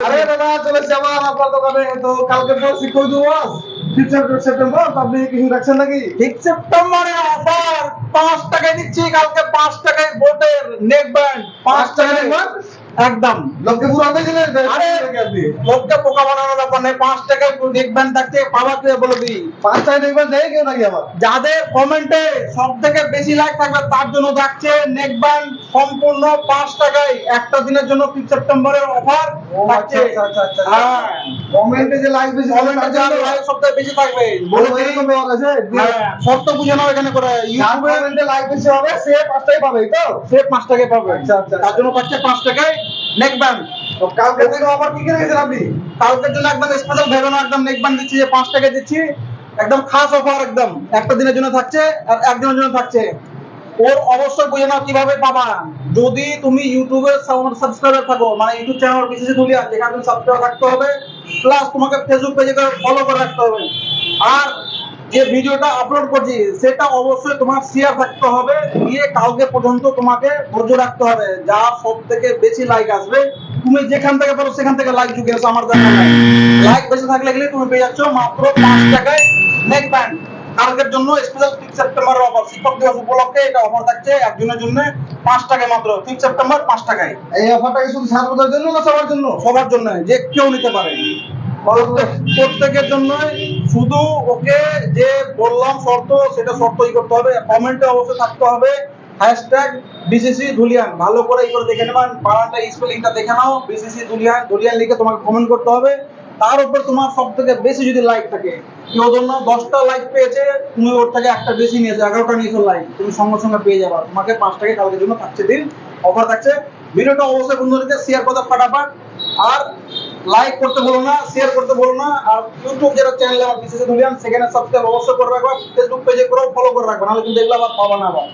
আরে দাদা আমার আপনার দোকানে। তো কালকে পড়ছি কই দেবো সেপ্টেম্বর তো আপনি কিছু রাখছেন নাকি? ঠিক সেপ্টেম্বরে অফার পাঁচ টাকায় দিচ্ছি কালকে পাঁচ টাকায় বোটের নেক ব্যান্ড পাঁচ পাঁচ টাকায় টাকায় একদম। লোককে আরে পোকা বানানোর ব্যাপার নেই পাঁচ টাকায় নেক ব্যান্ড থাকছে পাওয়া তুই বলে দিই। পাঁচ টাকা দেখবেন দেয় কেউ নাকি আমার যাদের কমেন্টে সব থেকে বেশি লাইক থাকবে তার জন্য থাকছে নেক ব্যান্ড সম্পূর্ণ পাঁচ টাকায় একটা দিনের জন্য সেপ্টেম্বরের অফার থাকছে। আচ্ছা, আচ্ছা, আচ্ছা, আচ্ছা। হ্যাঁ। কমেন্টে যে লাইক বেশি কমেন্টে লাইক সবথেকে বেশি থাকবে। বলে দিই। আছে হ্যাঁ, শর্ত বুঝে নাও এখানে করে। ইউটিউবে কমেন্টে লাইক বেশি হবে সে পাঁচ টাকাই পাবে তো? সে পাঁচ টাকায় পাবে। আচ্ছা, আচ্ছা। তার জন্য পাচ্ছে পাঁচ টাকায় নেক ব্যান্ড কালকে কি কি রেখেছেন আপনি? কালকের জন্য একদম স্পেশাল ভেবে না একদম নেক ব্যান্ড দিচ্ছি যে পাঁচ টাকায় দিচ্ছি। একদম খাস অফার একদম। একটা দিনের জন্য থাকছে আর একদিনের জন্য থাকছে। ওর অবশ্যই বুঝে নাও কীভাবে পাবা। যদি তুমি ইউটিউবে সাবস্ক্রাইবার থাকো মানে ইউটিউব চ্যানেল বিশেষ দুলিয়া যেখানে তুমি সাবস্ক্রাইবার থাকতে হবে প্লাস তোমাকে ফেসবুক পেজে ফলো করে রাখতে হবে। আর যে ভিডিওটা আপলোড করছি, সেটা অবশ্যই তোমার শেয়ার থাকতে হবে, দিয়ে কালকে পর্যন্ত তোমাকে ধৈর্য রাখতে হবে, যা সব থেকে বেশি লাইক আসবে। তুমি যেখান থেকে পারো, সেখান থেকে লাইক ঢুকে আসো, আমার দেখা লাইক বেশি থাকলে তুমি পেয়ে যাচ্ছ মাত্র পাঁচ টাকায় নেক ব্যান্ড কালকের জন্য স্পেশাল ফিফ সেপ্টেম্বর অফার শিক্ষক দিবস উপলক্ষে এটা অফার থাকছে একজনের জন্য পাঁচ টাকায় মাত্র। ফিফ সেপ্টেম্বর পাঁচ টাকায়। এই অফারটা কি শুধু ছাত্রদের জন্য না সবার জন্য? সবার জন্য যে কেউ নিতে পারে। প্রত্যেকের জন্য শুধু ওকে যে বললাম শর্ত সেটা শর্তই করতে হবে। কমেন্টে অবশ্যই থাকতে হবে। হ্যাশট্যাগ বিসিসি ধুলিয়ান ভালো করে এই করে দেখে নেবেন। বানানটা স্পেলিংটা দেখে নাও। বিসিসি ধুলিয়ান ধুলিয়ান লিখে তোমাকে কমেন্ট করতে হবে। তার উপর তোমার সব থেকে বেশি যদি লাইক থাকে কেউ জন্য দশটা লাইক পেয়েছে, তুমি ওর থেকে একটা বেশি নিয়েছো, এগারোটা নিয়েছো লাইক তুমি সঙ্গে সঙ্গে পেয়ে যাবা। তোমাকে পাঁচ টাকা কালকের জন্য থাকছে দিন অফার থাকছে। ভিডিওটা অবশ্যই বন্ধুদেরকে শেয়ার করতে ফাটাফাট। আর লাইক করতে বলো না শেয়ার করতে বলো না। আর ইউটিউব যেটা চ্যানেল আমার বিশেষ সেখানে সাবস্ক্রাইব অবশ্যই করে রাখবা। ফেসবুক পেজে করেও ফলো করে রাখবা, নাহলে কিন্তু এগুলো আবার পাবা না আবার।